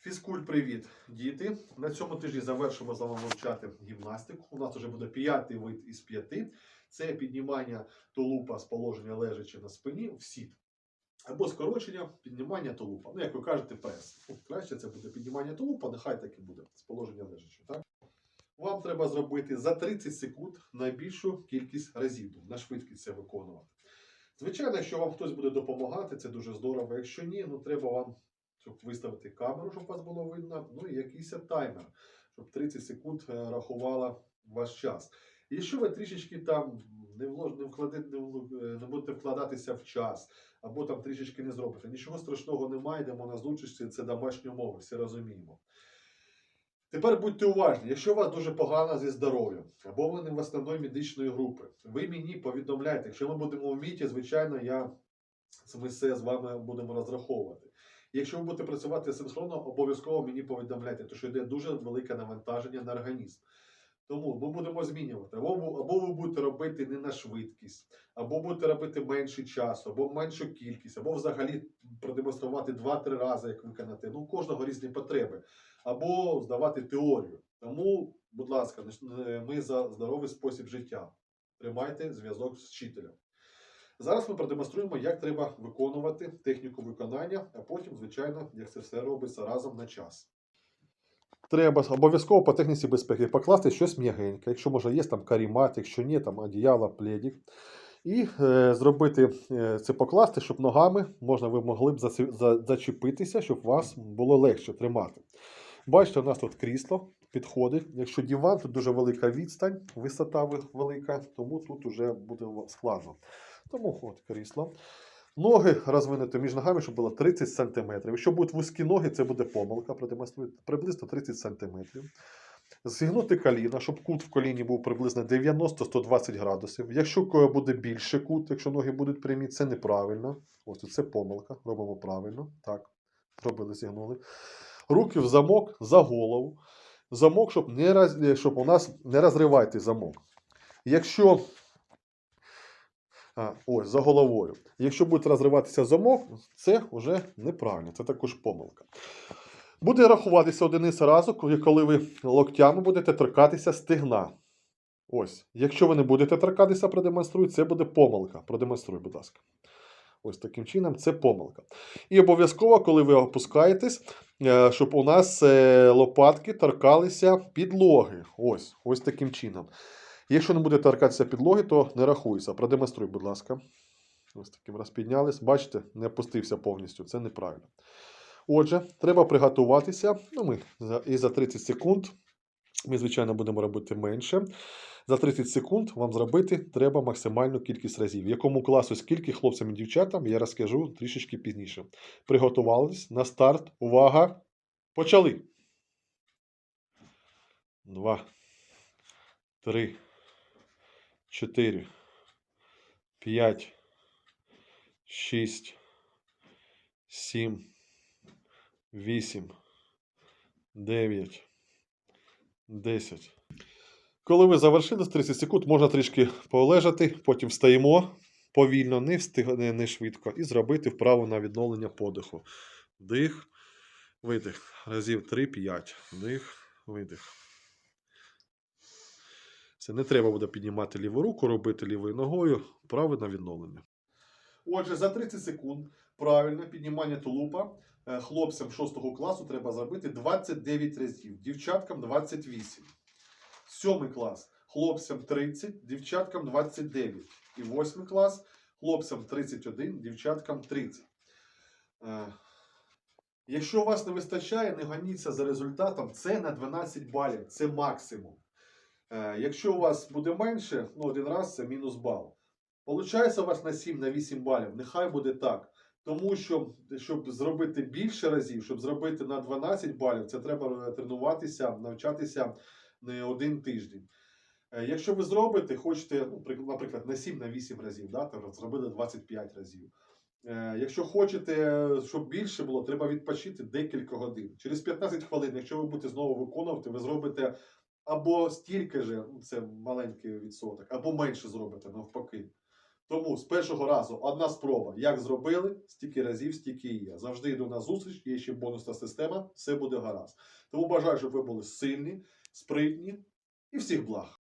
Фізкульт, привіт, діти. На цьому тижні завершимо з вами вивчати гімнастику. У нас вже буде п'ятий вид із п'яти. Це піднімання тулупа з положення лежачи на спині в сіт. Або скорочення піднімання тулупа. Ну, як ви кажете, прес. Ну, краще це буде піднімання тулупа, нехай так і буде з положення лежачи. Так? Вам треба зробити за 30 секунд найбільшу кількість разів на швидкість це виконувати. Звичайно, якщо вам хтось буде допомагати, це дуже здорово. Якщо ні, ну треба вам щоб виставити камеру, щоб вас було видно, ну і якийсь таймер, щоб 30 секунд е, рахувала ваш час. І якщо ви трішечки там не, влож, не, вкладете, не, е, не будете вкладатися в час, або там трішечки не зробите, нічого страшного немає, йдемо на зустрічі, це домашні умови, всі розуміємо. Тепер будьте уважні, якщо у вас дуже погано зі здоров'ям, або ви не в основної медичної групи, ви мені повідомляйте. Якщо ми будемо в міті, звичайно, я ми все з вами будемо розраховувати. Якщо ви будете працювати синхронно, обов'язково мені повідомляйте, тому що йде дуже велике навантаження на організм. Тому ми будемо змінювати. Або, або ви будете робити не на швидкість, або будете робити менше часу, або меншу кількість, або взагалі продемонструвати 2-3 рази, як виконати. Ну, у кожного різні потреби. Або здавати теорію. Тому, будь ласка, ми за здоровий спосіб життя. Тримайте зв'язок з вчителем. Зараз ми продемонструємо, як треба виконувати техніку виконання, а потім, звичайно, як це все робиться разом на час. Треба обов'язково по техніці безпеки покласти щось м'ягеньке. Якщо може є там карімат, якщо ні, там одіяло, пледік. І е, зробити е, це покласти, щоб ногами можна ви могли б зачепитися, щоб вас було легше тримати. Бачите, у нас тут крісло підходить. Якщо диван, тут дуже велика відстань, висота велика, тому тут вже буде складно. Тому от крісло. Ноги розвинути між ногами, щоб було 30 см. Якщо будуть вузькі ноги, це буде помилка, приблизно 30 см. Зігнути коліна, щоб кут в коліні був приблизно 90-120 градусів. Якщо буде більше кут, якщо ноги будуть прямі, це неправильно. Ось це помилка. Робимо правильно. Так, зробили, зігнули. Руки в замок за голову. Замок, щоб, не роз... щоб у нас не розривайте замок. Якщо ось, за головою. Якщо буде розриватися замок, це вже неправильно, це також помилка. Буде рахуватися одиниця разу, коли ви локтями будете торкатися стегна. Ось. Якщо ви не будете торкатися, продемонструй, це буде помилка. Продемонструй, будь ласка. Ось таким чином це помилка. І обов'язково, коли ви опускаєтесь, е, щоб у нас е, лопатки торкалися підлоги. Ось, ось таким чином. Якщо не буде торкатися підлоги, то не рахується. Продемонструй, будь ласка. Ось таким раз піднялись. Бачите, не опустився повністю. Це неправильно. Отже, треба приготуватися. Ну, ми і за 30 секунд. Ми, звичайно, будемо робити менше. За 30 секунд вам зробити треба максимальну кількість разів. Якому класу скільки хлопцям і дівчатам, я розкажу трішечки пізніше. Приготувались на старт. Увага! Почали! Два. Три. Чотири. П'ять. Шість. Сім. Вісім. Дев'ять. Десять. Коли ви завершили з 30 секунд, можна трішки полежати, потім встаємо повільно, не, встиг, не, не швидко, і зробити вправу на відновлення подиху. Вдих, видих. Разів 3-5. Вдих, видих. Це не треба буде піднімати ліву руку, робити лівою ногою, вправи на відновлення. Отже, за 30 секунд правильне піднімання тулупа е, хлопцям 6 класу треба зробити 29 разів, дівчаткам 28. Сьомий клас хлопцям 30, дівчаткам 29. І восьмий клас хлопцям 31, дівчаткам 30. Е, Якщо у вас не вистачає, не гоніться за результатом. Це на 12 балів, це максимум. Е, Якщо у вас буде менше, ну один раз це мінус бал. Получається у вас на 7, на 8 балів. Нехай буде так. Тому що, щоб зробити більше разів, щоб зробити на 12 балів, це треба тренуватися, навчатися не один тиждень. Е, Якщо ви зробите, хочете, ну, наприклад, на 7 на 8 разів, да, там зробили 25 разів. Е, Якщо хочете, щоб більше було, треба відпочити декілька годин. Через 15 хвилин, якщо ви будете знову виконувати, ви зробите або стільки же, ну, це маленький відсоток, або менше зробите навпаки. Тому з першого разу одна спроба. Як зробили, стільки разів, стільки є. Завжди йду на зустріч, є ще бонусна система, все буде гаразд. Тому бажаю, щоб ви були сильні, спритні і всіх благ.